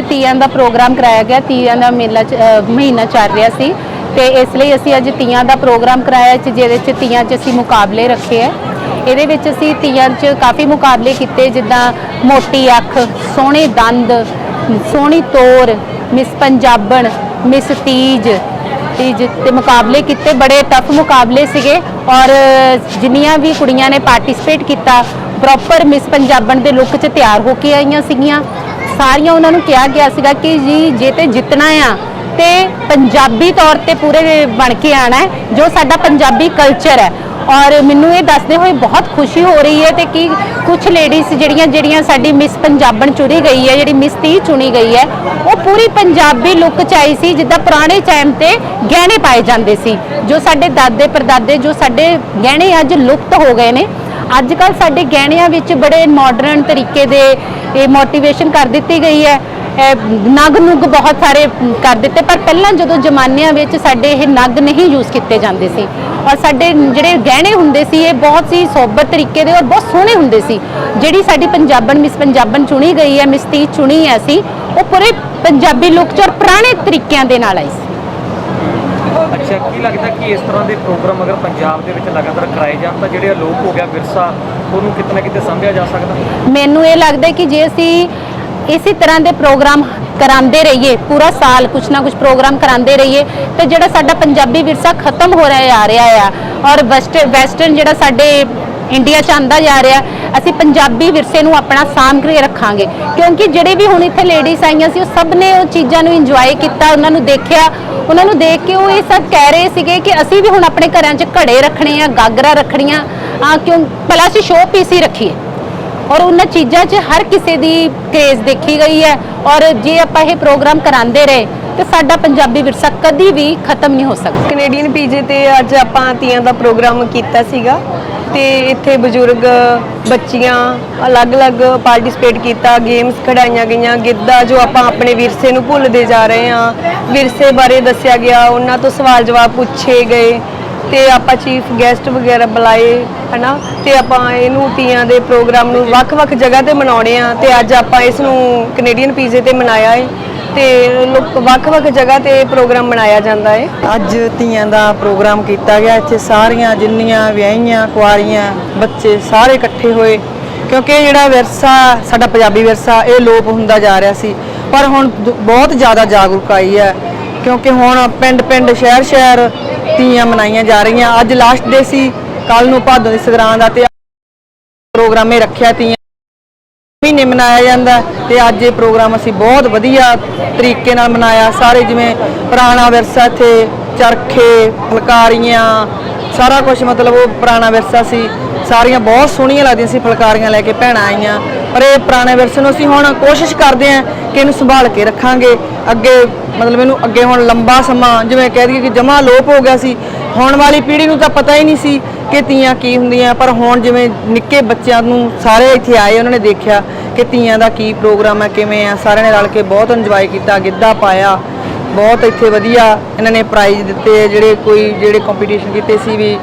ਤੀਆਂ ਦਾ programme ਕਰਾਇਆ ਗਿਆ। ਤੀਆਂ ਦਾ ਮੇਲਾ ਚ- ਮਹੀਨਾ ਚੱਲ ਰਿਹਾ ਸੀ। ਤੇ ਇਸ ਲਈ ਅਸੀਂ ਅੱਜ ਤੀਆਂ ਦਾ ਪ੍ਰੋਗਰਾਮ ਕਰਾਇਆ ਚ ਜਿਹਦੇ ਚ ਤੀਆਂ 'ਚ ਅਸੀਂ ਮੁਕਾਬਲੇ ਰੱਖੇ ਹੈ। ਇਹਦੇ ਵਿੱਚ ਅਸੀਂ ਤੀਆਂ 'ਚ ਕਾਫੀ ਮੁਕਾਬਲੇ ਕੀਤੇ, ਜਿੱਦਾਂ ਮੋਟੀ ਅੱਖ, ਸੋਹਣੇ ਦੰਦ, ਸੋਹਣੀ ਤੋਰ, ਮਿਸ ਪੰਜਾਬਣ, ਮਿਸ ਤੀਜ ਤੀਜ ਤੇ ਮੁਕਾਬਲੇ ਕੀਤੇ। ਬੜੇ ਟਫ ਮੁਕਾਬਲੇ ਸੀਗੇ ਔਰ ਜਿੰਨੀਆਂ ਵੀ ਕੁੜੀਆਂ ਨੇ ਪਾਰਟਿਸਿਪੇਟ ਕੀਤਾ ਪ੍ਰੋਪਰ ਮਿਸ ਪੰਜਾਬਣ ਦੇ ਲੁੱਕ 'ਚ ਤਿਆਰ ਹੋ ਕੇ ਆਈਆਂ ਸੀਗੀਆਂ। ਸਾਰੀਆਂ ਉਹਨਾਂ ਨੂੰ ਕਿਹਾ ਗਿਆ ਸੀਗਾ ਕਿ ਜੀ, ਜੇ ਤੇ ਜਿੱਤਣਾ ਆ ਤੇ ਪੰਜਾਬੀ ਤੌਰ ਤੇ ਪੂਰੇ ਬਣ ਕੇ ਆਣਾ ਹੈ, ਜੋ ਸਾਡਾ ਪੰਜਾਬੀ ਕਲਚਰ ਹੈ। ਔਰ ਮੈਨੂੰ ਇਹ ਦੱਸਦੇ ਹੋਏ ਬਹੁਤ ਖੁਸ਼ੀ ਹੋ ਰਹੀ ਹੈ ਤੇ ਕਿ ਕੁਝ ਲੇਡੀਜ਼ ਜਿਹੜੀਆਂ ਜਿਹੜੀਆਂ ਸਾਡੀ ਮਿਸ ਪੰਜਾਬਣ ਚੁਣੀ ਗਈ ਹੈ, ਜਿਹੜੀ ਮਿਸ ਤੀ ਚੁਣੀ ਗਈ ਹੈ, ਉਹ ਪੂਰੀ ਪੰਜਾਬੀ ਲੁੱਕ ਚ ਆਈ ਸੀ, ਜਿੱਦਾਂ ਪੁਰਾਣੇ ਟਾਈਮ ਤੇ ਗਹਿਣੇ ਪਾਏ ਜਾਂਦੇ ਸੀ। ਜੋ ਸਾਡੇ ਦਾਦੇ ਪਰਦਾਦੇ, ਜੋ ਸਾਡੇ ਗਹਿਣੇ ਅੱਜ ਲੁਪਤ ਹੋ ਗਏ ਨੇ। ਅੱਜ ਕੱਲ ਸਾਡੇ ਗਹਿਣਿਆਂ ਵਿੱਚ ਬੜੇ ਮਾਡਰਨ ਤਰੀਕੇ ਦੇ ਇਹ ਮੋਟੀਵੇਸ਼ਨ ਕਰ ਦਿੱਤੀ ਗਈ ਹੈ। ਨਗ ਨੁਗ ਬਹੁਤ ਸਾਰੇ ਕਰ ਦਿੱਤੇ, ਪਰ ਪਹਿਲਾਂ ਜਦੋਂ ਜ਼ਮਾਨਿਆਂ ਵਿੱਚ ਸਾਡੇ ਇਹ ਨਗ ਨਹੀਂ ਯੂਜ਼ ਕੀਤੇ ਜਾਂਦੇ ਸੀ, ਔਰ ਸਾਡੇ ਜਿਹੜੇ ਗਹਿਣੇ ਹੁੰਦੇ ਸੀ, ਇਹ ਬਹੁਤ ਹੀ ਸੋਬਰ ਤਰੀਕੇ ਦੇ ਔਰ ਬਹੁਤ ਸੋਹਣੇ ਹੁੰਦੇ ਸੀ। ਜਿਹੜੀ ਸਾਡੀ ਪੰਜਾਬਣ ਮਿਸ ਪੰਜਾਬਣ ਚੁਣੀ ਗਈ ਹੈ ਮਿਸ ਤੀ ਚੁਣੀ ਹੈ ਅਸੀਂ, ਉਹ ਪੂਰੇ ਪੰਜਾਬੀ ਲੁੱਕ ਚ ਔਰ ਪੁਰਾਣੇ ਤਰੀਕਿਆਂ ਦੇ ਨਾਲ ਆਈ ਸੀ। ਅੱਛਾ, ਕੀ ਲੱਗਦਾ ਕਿ ਇਸ ਤਰ੍ਹਾਂ ਦੇ ਪ੍ਰੋਗਰਾਮ ਅਗਰ ਪੰਜਾਬ ਦੇ ਵਿੱਚ ਲਗਾਤਾਰ ਕਰਾਏ ਜਾਣ, ਤਾਂ ਜਿਹੜੇ ਅਲੋਪ ਹੋ ਗਿਆ ਵਿਰਸਾ, ਉਹਨੂੰ ਕਿਤੇ ਕਿਤੇ ਸੰਭਿਆ ਜਾ ਸਕਦਾ? ਮੈਨੂੰ ਇਹ ਲੱਗਦਾ ਕਿ ਜੇ ਅਸੀਂ ਇਸੇ ਤਰ੍ਹਾਂ ਦੇ ਪ੍ਰੋਗਰਾਮ ਕਰਾਉਂਦੇ ਰਹੀਏ, ਪੂਰਾ ਸਾਲ ਕੁਛ ਨਾ ਕੁਛ ਪ੍ਰੋਗਰਾਮ ਕਰਾਉਂਦੇ ਰਹੀਏ, ਤੇ ਜਿਹੜਾ ਸਾਡਾ ਪੰਜਾਬੀ ਵਿਰਸਾ ਖਤਮ ਹੋ ਰਿਹਾ ਆ ਰਿਹਾ ਆ। ਔਰ ਵੈਸਟਰਨ ਜਿਹੜਾ ਸਾਡੇ ਇੰਡੀਆ ਚ ਆਂਦਾ ਜਾ ਰਿਹਾ, ਅਸੀਂ ਪੰਜਾਬੀ ਵਿਰਸੇ ਨੂੰ ਆਪਣਾ ਸਾਂਭ ਕੇ ਰੱਖਾਂਗੇ। ਕਿਉਂਕਿ ਜਿਹੜੇ ਵੀ ਹੁਣ ਇੱਥੇ ਲੇਡੀਜ਼ ਆਈਆਂ ਸੀ, ਉਹ ਸਭ ਨੇ ਉਹ ਚੀਜ਼ਾਂ ਨੂੰ ਇੰਜੋਏ ਕੀਤਾ, ਉਹਨਾਂ ਨੂੰ ਦੇਖਿਆ। ਉਹਨਾਂ ਨੂੰ ਦੇਖ ਕੇ ਉਹ ਇਹ ਸਭ ਕਹਿ ਰਹੇ ਸੀਗੇ ਕਿ ਅਸੀਂ ਵੀ ਹੁਣ ਆਪਣੇ ਘਰਾਂ 'ਚ ਘੜੇ ਰੱਖਣੇ ਆ, ਗਾਗਰਾ ਰੱਖਣੀਆਂ। ਆ ਕਿਉਂ? ਭਲਾ ਅਸੀਂ ਸ਼ੋਅ ਪੀਸ ਹੀ ਰੱਖੀਏ। ਔਰ ਉਹਨਾਂ ਚੀਜ਼ਾਂ 'ਚ ਹਰ ਕਿਸੇ ਦੀ ਕ੍ਰੇਜ਼ ਦੇਖੀ ਗਈ ਹੈ। ਔਰ ਜੇ ਆਪਾਂ ਇਹ ਪ੍ਰੋਗਰਾਮ ਕਰਾਉਂਦੇ ਰਹੇ, ਤੇ ਸਾਡਾ ਪੰਜਾਬੀ ਵਿਰਸਾ ਕਦੀ ਵੀ ਖਤਮ ਨਹੀਂ ਹੋ ਸਕਦਾ। ਕੈਨੇਡੀਅਨ ਪੀਜੇ ਤੇ ਅੱਜ ਆਪਾਂ ਤੀਆਂ ਦਾ ਪ੍ਰੋਗਰਾਮ ਕੀਤਾ ਸੀਗਾ। ਤੇ ਇੱਥੇ ਬਜ਼ੁਰਗ ਬੱਚੀਆਂ ਅਲੱਗ-ਅਲੱਗ ਪਾਰਟਿਸਿਪੇਟ ਕੀਤਾ ਗੇਮਸ ਖਿਡਾਈਆਂ ਗਈਆਂ, ਗਿੱਧਾ ਜੋ ਆਪਾਂ ਆਪਣੇ ਵਿਰਸੇ ਨੂੰ ਭੁੱਲਦੇ ਜਾ ਰਹੇ ਹਾਂ। ਵਿਰਸੇ ਬਾਰੇ ਦੱਸਿਆ ਗਿਆ, ਉਹਨਾਂ ਤੋਂ ਸਵਾਲ ਜਵਾਬ ਪੁੱਛੇ ਗਏ ਤੇ ਆਪਾਂ ਚੀਫ ਗੈਸਟ ਵਗੈਰਾ ਬੁਲਾਏ, ਹਨਾ? ਤੇ ਆਪਾਂ ਇਹਨੂੰ ਤੀਆਂ ਦੇ ਪ੍ਰੋਗਰਾਮ ਨੂੰ ਵੱਖ-ਵੱਖ ਜਗ੍ਹਾ ਤੇ ਮਨਾਉਣੇ ਆ ਤੇ ਅੱਜ ਆਪਾਂ ਇਸ ਨੂੰ ਕੈਨੇਡੀਅਨ ਪੀਜੇ ਤੇ ਮਨਾਇਆ ਹੈ ਤੇ ਲੋਕ ਵੱਖ-ਵੱਖ ਜਗ੍ਹਾ ਤੇ ਪ੍ਰੋਗਰਾਮ ਮਨਾਇਆ ਜਾਂਦਾ ਹੈ। ਅੱਜ ਤੀਆਂ ਦਾ ਪ੍ਰੋਗਰਾਮ ਕੀਤਾ ਗਿਆ। ਇੱਥੇ ਸਾਰੀਆਂ ਜਿੰਨੀਆਂ ਵਿਆਹੀਆਂ, ਕੁਆਰੀਆਂ, ਬੱਚੇ ਸਾਰੇ ਇਕੱਠੇ ਹੋਏ। ਕਿਉਂਕਿ ਇਹ ਜਿਹੜਾ ਵਿਰਸਾ, ਸਾਡਾ ਪੰਜਾਬੀ ਵਿਰਸਾ, ਇਹ ਲੋਪ ਹੁੰਦਾ ਜਾ ਰਿਹਾ ਸੀ। ਪਰ ਹੁਣ ਦ- ਬਹੁਤ ਜ਼ਿਆਦਾ ਜਾਗਰੂਕ ਆਈ ਹੈ। ਕਿਉਂਕਿ ਹੁਣ ਪਿੰਡ-ਪਿੰਡ ਸ਼ਹਿਰ-ਸ਼ਹਿਰ ਧੀਆਂ ਮਨਾਈਆਂ ਜਾ ਰਹੀਆਂ। ਅੱਜ ਲਾਸਟ ਡੇ ਸੀ। ਕੱਲ ਨੂੰ ਭਾਦੋਂ ਦੀ ਸੰਗਰਾਂਦ ਦਾ ਤੇ ਪ੍ਰੋਗਰਾਮ ਰੱਖਿਆ ਤੀਆਂ ਮਹੀਨੇ ਮਨਾਇਆ ਜਾਂਦਾ ਤੇ ਅੱਜ ਇਹ ਪ੍ਰੋਗਰਾਮ ਅਸੀਂ ਬਹੁਤ ਵਧੀਆ ਤਰੀਕੇ ਨਾਲ ਮਨਾਇਆ। ਸਾਰੇ ਜਿਵੇਂ ਪੁਰਾਣਾ ਵਿਰਸਾ ਇੱਥੇ ਚਰਖੇ, ਫੁਲਕਾਰੀਆਂ, ਸਾਰਾ ਕੁਝ ਮਤਲਬ ਉਹ ਪੁਰਾਣਾ ਵਿਰਸਾ ਸੀ। ਸਾਰੀਆਂ ਬਹੁਤ ਸੋਹਣੀਆਂ ਲੱਗਦੀਆਂ ਸੀ ਫੁਲਕਾਰੀਆਂ ਲੈ ਕੇ ਭੈਣਾਂ ਆਈਆਂ। ਪਰ ਇਹ ਪੁਰਾਣੇ ਵਿਰਸੇ ਨੂੰ ਅਸੀਂ ਹੁਣ ਕੋਸ਼ਿਸ਼ ਕਰਦੇ ਹਾਂ ਕਿ ਇਹਨੂੰ ਸੰਭਾਲ ਕੇ ਰੱਖਾਂਗੇ। ਅੱਗੇ ਮਤਲਬ ਇਹਨੂੰ ਅੱਗੇ ਹੁਣ ਲੰਬਾ ਸਮਾਂ ਜਿਵੇਂ ਕਹਿ ਦਈਏ ਕਿ ਜਮਾ ਲੋਪ ਹੋ ਗਿਆ ਸੀ, ਹੋਣ ਵਾਲੀ ਪੀੜ੍ਹੀ ਨੂੰ ਤਾਂ ਪਤਾ ਹੀ ਨਹੀਂ ਸੀ ਕਿ ਤੀਆਂ ਕੀ ਹੁੰਦੀਆਂ। ਪਰ ਹੁਣ ਜਿਵੇਂ ਨਿੱਕੇ ਬੱਚਿਆਂ ਨੂੰ ਸਾਰੇ ਇੱਥੇ ਆਏ, ਉਹਨਾਂ ਨੇ ਦੇਖਿਆ ਕਿ ਤੀਆਂ ਦਾ ਕੀ ਪ੍ਰੋਗਰਾਮ ਹੈ, ਕਿਵੇਂ ਆ ਸਾਰਿਆਂ ਨੇ ਰਲ ਕੇ ਬਹੁਤ ਇੰਜੋਏ ਕੀਤਾ, ਗਿੱਧਾ ਪਾਇਆ, ਬਹੁਤ ਇੱਥੇ ਵਧੀਆ ਇਹਨਾਂ ਨੇ ਪ੍ਰਾਈਜ਼ ਦਿੱਤੇ। ਜਿਹੜੇ ਕੋਈ, ਜਿਹੜੇ ਕੰਪੀਟੀਸ਼ਨ ਕੀਤੇ ਸੀ ਵੀ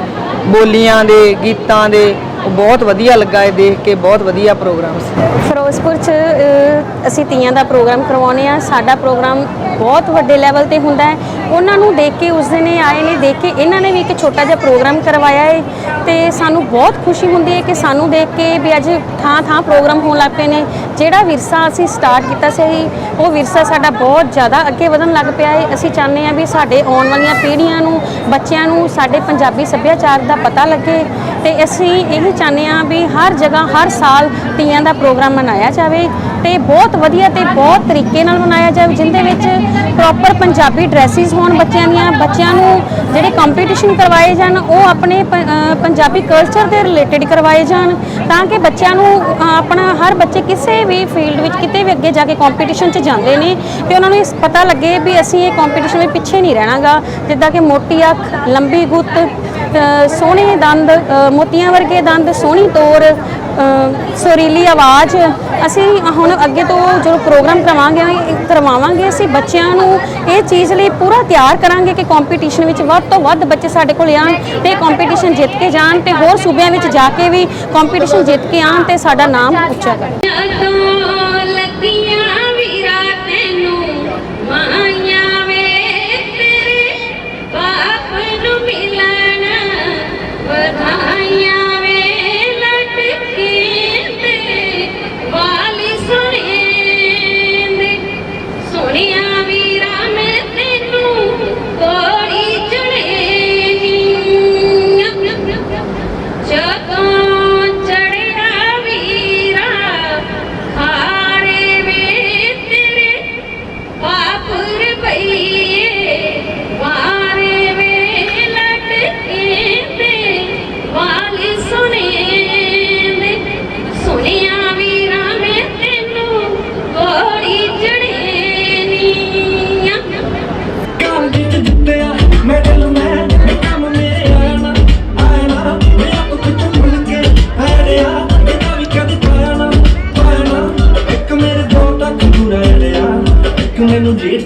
ਬੋਲੀਆਂ ਦੇ, ਗੀਤਾਂ ਦੇ ਬਹੁਤ ਵਧੀਆ ਲੱਗਾ ਇਹ ਦੇਖ ਕੇ ਬਹੁਤ ਵਧੀਆ ਪ੍ਰੋਗਰਾਮ ਸੀ। ਫਿਰੋਜ਼ਪੁਰ 'ਚ ਅ, ਅਸੀਂ ਤੀਆਂ ਦਾ ਪ੍ਰੋਗਰਾਮ ਕਰਵਾਉਂਦੇ ਆ ਸਾਡਾ ਪ੍ਰੋਗਰਾਮ ਬਹੁਤ ਵੱਡੇ ਲੈਵਲ ਤੇ ਹੁੰਦਾ ਹੈ। ਉਹਨਾਂ ਨੂੰ ਦੇਖ ਕੇ ਉਸ ਦਿਨ ਇਹ ਆਏ ਨੇ ਦੇਖ ਕੇ ਇਹਨਾਂ ਨੇ ਵੀ ਇੱਕ ਛੋਟਾ ਜਿਹਾ ਪ੍ਰੋਗਰਾਮ ਕਰਵਾਇਆ ਹੈ ਤੇ ਸਾਨੂੰ ਬਹੁਤ ਖੁਸ਼ੀ ਹੁੰਦੀ ਹੈ ਕਿ ਸਾਨੂੰ ਦੇਖ ਕੇ ਵੀ ਅੱਜ ਥਾਂ ਥਾਂ ਪ੍ਰੋਗਰਾਮ ਹੋਣ ਲੱਗ ਪਏ ਨੇ। ਜਿਹੜਾ ਵਿਰਸਾ ਅਸੀਂ ਸਟਾਰਟ ਕੀਤਾ ਸੀ ਉਹ ਵਿਰਸਾ ਸਾਡਾ ਬਹੁਤ ਜ਼ਿਆਦਾ ਅੱਗੇ ਵਧਣ ਲੱਗ ਪਿਆ ਹੈ ਅਸੀਂ ਚਾਹੁੰਦੇ ਹਾਂ ਵੀ ਸਾਡੇ ਆਉਣ ਵਾਲੀਆਂ ਪੀੜ੍ਹੀਆਂ ਨੂੰ ਬੱਚਿਆਂ ਨੂੰ ਸਾਡੇ ਪੰਜਾਬੀ ਸੱਭਿਆਚਾਰ ਦਾ ਪਤਾ ਲੱਗੇ। ਤੇ ਅਸੀਂ ਇਹ ਚਾਹੁੰਦੇ ਹਾਂ ਵੀ ਹਰ ਜਗ੍ਹਾ, ਹਰ ਸਾਲ ਤੀਆਂ ਦਾ ਪ੍ਰੋਗਰਾਮ ਮਨਾਇਆ ਜਾਵੇ ਤੇ ਬਹੁਤ ਵਧੀਆ ਤੇ ਬਹੁਤ ਤਰੀਕੇ ਨਾਲ ਮਨਾਇਆ ਜਾਵੇ, ਜਿੰਦੇ ਵਿੱਚ ਪ੍ਰੋਪਰ ਪੰਜਾਬੀ ਡਰੈਸਿਸ ਹੋਣ ਬੱਚਿਆਂ ਦੀਆਂ, ਬੱਚਿਆਂ ਨੂੰ ਜਿਹੜੇ ਕੰਪੀਟੀਸ਼ਨ ਕਰਵਾਏ ਜਾਣ, ਉਹ ਆਪਣੇ ਪੰਜਾਬੀ ਕਲਚਰ ਦੇ ਰਿਲੇਟਡ ਕਰਵਾਏ ਜਾਣ, ਤਾਂ ਕਿ ਬੱਚਿਆਂ ਨੂੰ ਆਪਣਾ ਹਰ ਬੱਚੇ ਕਿਸੇ ਵੀ ਫੀਲਡ ਵਿੱਚ, ਕਿਤੇ ਵੀ ਅੱਗੇ ਜਾ ਕੇ ਕੰਪੀਟੀਸ਼ਨ 'ਚ ਜਾਂਦੇ ਨੇ, ਤੇ ਉਹਨਾਂ ਨੂੰ ਇਸ ਪਤਾ ਲੱਗੇ ਵੀ ਅਸੀਂ ਇਹ ਕੰਪੀਟੀਸ਼ਨ ਵਿੱਚ ਪਿੱਛੇ ਨਹੀਂ ਰਹਿਣਾਗਾ, ਜਿੱਦਾਂ ਕਿ ਮੋਟੀ ਅੱਖ, ਲੰਬੀ ਗੁੱਤ ਸੋਹਣੇ ਦੰਦ ਮੋਤੀਆਂ ਵਰਗੇ ਦੰਦ ਸੋਹਣੀ ਤੋਰ ਅ, ਸੁਰੀਲੀ ਆਵਾਜ਼। ਅਸੀਂ ਹੁਣ ਅੱਗੇ ਤੋਂ ਜੋ ਪ੍ਰੋਗਰਾਮ ਕਰਵਾਵਾਂਗੇ ਇਹ ਕਰਵਾਵਾਂਗੇ ਅਸੀਂ ਬੱਚਿਆਂ ਨੂੰ ਇਹ ਚੀਜ਼ ਲਈ ਪੂਰਾ ਤਿਆਰ ਕਰਾਂਗੇ ਕਿ ਕੰਪੀਟੀਸ਼ਨ ਵਿੱਚ ਵੱਧ ਤੋਂ ਵੱਧ ਬੱਚੇ ਸਾਡੇ ਕੋਲ ਆਉਣ ਤੇ ਕੰਪੀਟੀਸ਼ਨ ਜਿੱਤ ਕੇ ਜਾਣ ਤੇ ਹੋਰ ਸੂਬਿਆਂ ਵਿੱਚ ਜਾ ਕੇ ਵੀ ਕੰਪੀਟੀਸ਼ਨ ਜਿੱਤ ਕੇ ਆਉਣ ਤੇ ਸਾਡਾ ਨਾਮ ਉੱਚਾ ਕਰਨ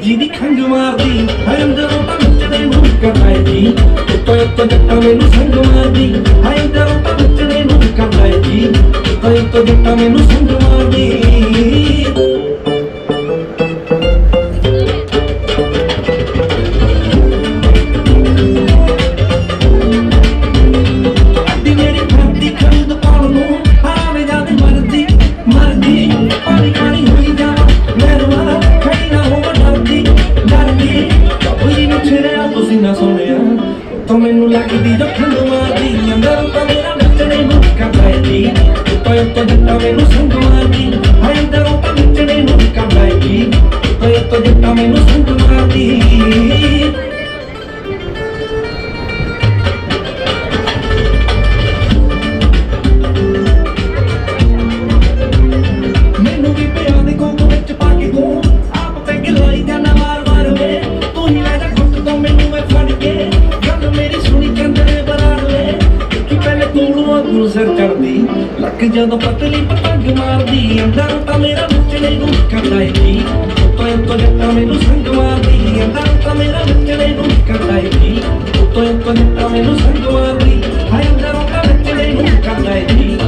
ਜੀ ਦੀ ਖੰਗ ਮਾਰਦੀ ਹੈ ਅੰਦਰੋਂ ਤਾਂ ਨੱਚਦੇ ਨੂੰ ਕਰਦਾ ਏ ਉੱਤੋਂ ਉੱਤੋਂ ਜੱਟਾਂ ਮੈਨੂੰ ਸੰਗ ਮਾਰਦੀ ਹੈ ਅੰਦਰੋਂ ਤਾਂ ਨੱਚਦੇ ਨੂੰ ਕਰਦਾ ਉੱਤੋਂ ਉੱਤੋਂ ਜੱਟਾਂ ਮੈਨੂੰ ਸੰਗ ਮਾਰਦੀ। ਕਰਦਾ ਏ ਜੀ ਤੋਏ ਮੈਨੂੰ ਸੰਗ ਮਾਰਦੀ ਹੈ ਅੰਦਰ ਤਾਂ ਨੱਚਣੇ ਨੂੰ ਕਰਦਾ ਏ ਜੀ ਤੋਏ ਤੋਂ ਮੈਨੂੰ ਸੰਗ ਮਾਰਦੀ ਜਦੋਂ ਪਤਲੀ ਪਤੰਗ ਮਾਰਦੀ, ਅੰਦਰ ਤਾਂ ਮੇਰਾ ਨੱਚਣੇ ਨੂੰ ਕਰਦਾ ਏ ਜੀ ਤੋਏ ਤੋਂ ਜੱਟਾ ਮੈਨੂੰ ਸੰਗ ਮਾਰਦੀ, ਅੰਦਰ ਤਾਂ ਮੇਰਾ ਨੱਚਣੇ ਨੂੰ ਕਰਦਾ ਏ ਜੀ ਤੋਏ ਤੋਂ ਜੱਟਾ ਮੈਨੂੰ ਸੰਗ ਮਾਰਦੀ, ਹਾਏ ਅੰਦਰ ਤਾਂ ਨੱਚਣੇ ਨੂੰ ਕਰਦਾ ਏ ਜੀ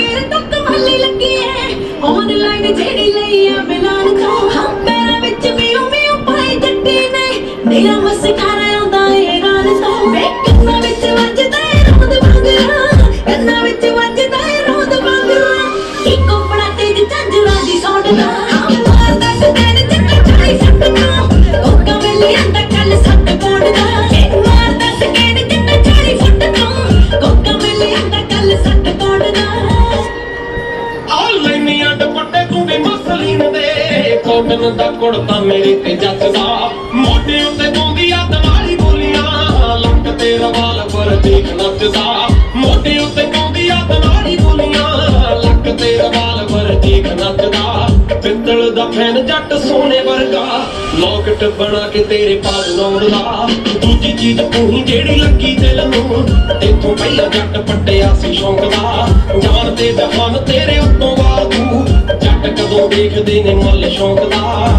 ਮੇਰੇ ਤੱਕ ਮੱਲੀ ਲੱਗੀ ਐ। ਆਨਲਾਈਨ ਜਿਹੜੀ ਲਈ ਐ, ਮਿਲਾਨ ਤੋਂ। ਹਾਂ ਪੈਰਾਂ ਵਿੱਚ ਵੀ ਉਵੇਂ ਪਾਏ ਜੱਟੀ ਨੇ। ਮੇਰਾ ਮਸਕਾਰਾ ਆਉਂਦਾ ਏ ਰਾਨ ਤੋਂ। ਵੇ ਮੋਢੇ ਉੱਤੇ ਪਾਉਂਦੀ ਦਿਵਾਲੀ ਬੋਲੀਆਂ, ਲੱਕ ਤੇ ਰਵਾਲ ਪਰ ਦੇਖ ਨੱਚਦਾ। ਮੋਢੇ ਉੱਤੇ ਪਾਉਂਦੀ ਦਿਵਾਲੀ ਬੋਲੀਆਂ, ਲੱਕ ਤੇ ਰਵਾਲ ਪਰ ਦੇਖ ਨੱਚਦਾ। ਪਿੱਤਲ ਦਾ ਫੈਨ ਜੱਟ ਸੋਨੇ ਵਰਗਾ, ਲੋਕਟ ਬਣਾ ਕੇ ਤੇਰੇ ਪਾਸ ਲਾਉਂਦਾ। ਦੂਜੀ ਚੀਜ਼ ਤੂੰ ਜਿਹੜੀ ਲੱਗੀ ਦਿਲ ਨੂੰ, ਤੇਥੋਂ ਪਹਿਲਾਂ ਜੱਟ ਪੱਟਿਆ ਸੀ ਸ਼ੌਂਕ ਦਾ। ਜਾਨ ਤੇ ਜਹਾਨ ਤੇਰੇ ਉੱਤੋਂ ਵਾਧੂ, ਜੱਟ ਕਦੋਂ ਦੇਖਦੇ ਨੇ ਮੁੱਲ ਸ਼ੌਂਕ ਦਾ।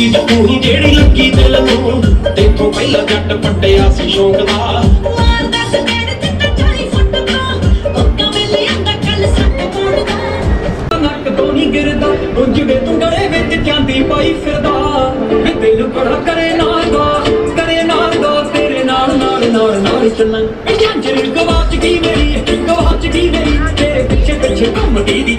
ਚੀਜ਼ ਤੂੰ ਹੀ ਜਿਹੜੀ ਲੱਗੀ ਦਿਲ ਨੂੰ। ਤੇਥੋਂ ਪਹਿਲਾਂ ਜੱਟ ਪੱਟਿਆ ਸੀ ਸ਼ੌਂਕ ਦਾ। ਮਾਰਦਾ ਸਪੇੜ ਤੇ ਚਾਲੀ ਫੁੱਟ ਤੋਂ। ਉਹ ਕਮਲੇ ਆਂਦਾ ਕੱਲ ਸੱਟ ਕੋੜਦਾ ਨੱਕ ਤੋਂ ਨਹੀਂ ਗਿਰਦਾ ਉਂਝਵੇ ਤੂੰ ਗਲੇ ਵਿੱਚ ਚਾਂਦੀ ਪਾਈ ਫਿਰਦਾ। ਵੀ ਦਿਲ ਬੜਾ ਕਰੇ ਨਾਲ ਦਾ ਕਰੇ ਨਾਲ ਦਾ ਤੇਰੇ ਨਾਲ ਨਾਲ ਨਾਲ ਨਾਲ ਚੱਲਣ ਵੀ ਝਾਂਜਰ ਗਵਾਚ ਗਈ ਮੇਰੀ ਗਵਾਚ ਗਈ ਮੇਰੀ। ਤੇਰੇ ਪਿੱਛੇ ਪਿੱਛੇ ਘੁੰਮਦੀ ਦੀ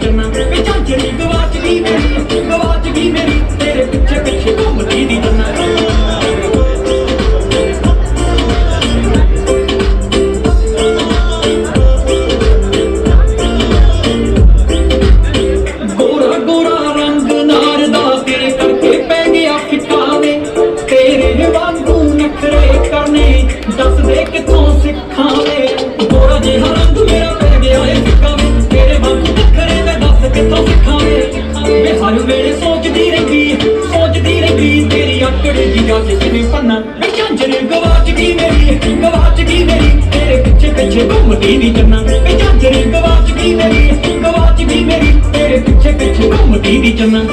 ਪਿੱਛੇ ਘੁੰਮਦੀ ਦੀ ਚੰਨਾ ਮੈਂ ਝਾਂਜਰ ਗਵਾਚ ਗਈ ਮੇਰੀ, ਗਵਾਚ ਗਈ ਮੇਰੀ। ਤੇਰੇ ਪਿੱਛੇ ਪਿੱਛੇ ਘੁੰਮਦੀ ਦੀ ਚੰਨਾ